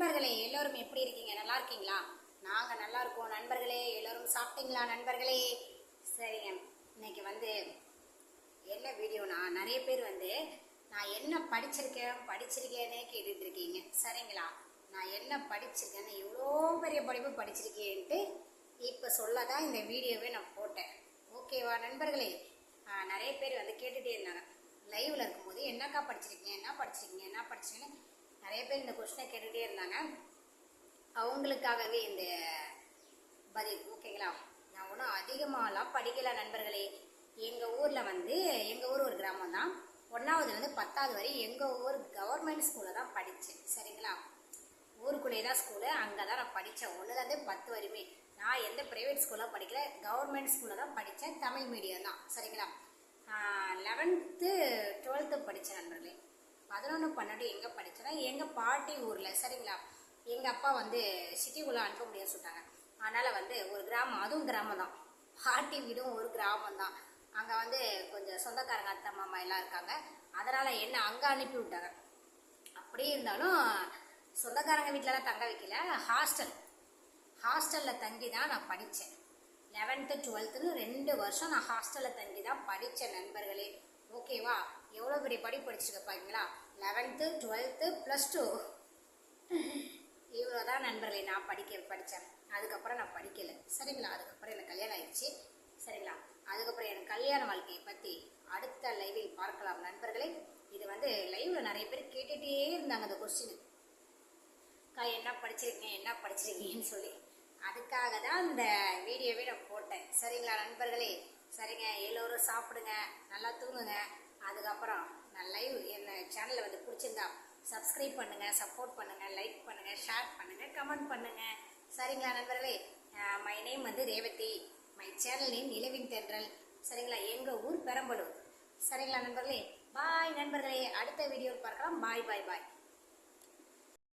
நண்பர்களே எல்லோரும் எப்படி இருக்கீங்க? நல்லா இருக்கீங்களா? நாங்கள் நல்லா இருக்கோம். நண்பர்களே எல்லோரும் சாப்பிட்டீங்களா நண்பர்களே? சரிங்க. இன்னைக்கு வந்து என்ன வீடியோனா நிறைய பேர் வந்து நான் என்ன படிச்சிருக்கேன் படிச்சிருக்கேனே கேட்டுட்டு இருக்கீங்க சரிங்களா? நான் என்ன படிச்சிருக்கேன்னு இவ்வளோ பெரிய படிப்பு படிச்சிருக்கேன்ட்டு இப்போ சொல்ல தான் இந்த வீடியோவே நான் போட்டேன். ஓகேவா நண்பர்களே? நிறைய பேர் வந்து கேட்டுகிட்டே இருந்தாங்க. லைவில் இருக்கும்போது என்னக்கா படிச்சிருக்கீங்க? என்ன படிச்சிருக்கீங்க? என்ன படிச்சிருக்கீங்கன்னு நிறைய பேர் இந்த கொஸ்டினை கேட்டுகிட்டே இருந்தாங்க. அவங்களுக்காகவே இந்த பதில் ஓகேங்களா நான் ஒன்றும் அதிகமாகலாம் படிக்கல நண்பர்களே. எங்கள் ஊரில் வந்து எங்கள் ஊர் ஒரு கிராமம் தான். ஒன்றாவதுலேருந்து பத்தாவது வரை எங்கள் ஊர் கவர்மெண்ட் ஸ்கூலில் தான் படித்தேன். சரிங்களா? ஊருக்குள்ளேயே தான் ஸ்கூலு அங்கே தான் நான் படித்தேன். ஒன்றுலேருந்து பத்து வரையுமே. நான் எந்த ப்ரைவேட் ஸ்கூலில் படிக்கல கவர்மெண்ட் ஸ்கூலில் தான் படித்தேன். தமிழ் மீடியம் தான். சரிங்களா? லெவன்த்து டுவெல்த்து படித்தேன் நண்பர்களே. பதினொன்று பன்னெண்டு எங்கே படித்தேன்னா எங்கள் பாட்டி ஊரில் சரிங்களா? எங்கள் அப்பா வந்து சிட்டிக்குள்ளே அனுப்ப முடியாதுன்னு சொல்லிட்டாங்க. அதனால் வந்து ஒரு கிராமம் அதுவும் கிராமம் தான் பாட்டி வீடும் ஒரு கிராமம் தான் அங்கே வந்து கொஞ்சம் சொந்தக்காரங்க அத்தை மாமா எல்லாம் இருக்காங்க. அதனால் என்ன அங்கே அனுப்பி விட்டாங்க. அப்படியே இருந்தாலும் சொந்தக்காரங்க வீட்டிலலாம் தங்க வைக்கல. ஹாஸ்டல். ஹாஸ்டலில் தங்கி தான் நான் படித்தேன் லெவன்த்து டுவெல்த்துன்னு ரெண்டு வருஷம் நான் ஹாஸ்டலில் தங்கி தான் படித்தேன் நண்பர்களே. ஓகேவா? எவ்வளோ பெரிய படி படிச்சிருக்க பாருங்களா லெவன்த்து டுவெல்த்து ப்ளஸ் டூ இவ்வளோ தான் நண்பர்களே நான் படிக்க படித்தேன் அதுக்கப்புறம் நான் படிக்கலை. சரிங்களா? அதுக்கப்புறம் எனக்கு கல்யாணம் ஆயிடுச்சு. சரிங்களா? அதுக்கப்புறம் எனக்கு கல்யாண வாழ்க்கையை பற்றி அடுத்த லைவில் பார்க்கலாம். நண்பர்களே இது வந்து லைவில் நிறைய பேர் கேட்டுகிட்டே இருந்தாங்க அந்த கொஸ்டின் கா என்ன படிச்சிருக்கீங்க? என்ன படிச்சிருக்கீங்கன்னு சொல்லி. அதுக்காக தான் இந்த வீடியோவே நான் போட்டேன். சரிங்களா நண்பர்களே? சரிங்க எல்லோரும் சாப்பிடுங்க நல்லா தூங்குங்க. அதுக்கப்புறம் நான் லைவ் என்ன சேனலை வந்து பிடிச்சிருந்தா சப்ஸ்கிரைப் பண்ணுங்க சப்போர்ட் பண்ணுங்க லைக் பண்ணுங்க ஷேர் பண்ணுங்க கமெண்ட் பண்ணுங்க. சரிங்களா நண்பர்களே? மை நேம் வந்து ரேவதி. மை சேனல் நேம் நிலவின் தென்றல். சரிங்களா எங்க ஊர் பெரம்பலூர். சரிங்களா நண்பர்களே? பாய் நண்பர்களே. அடுத்த வீடியோவில் பார்க்கலாம். பாய் பாய் பாய்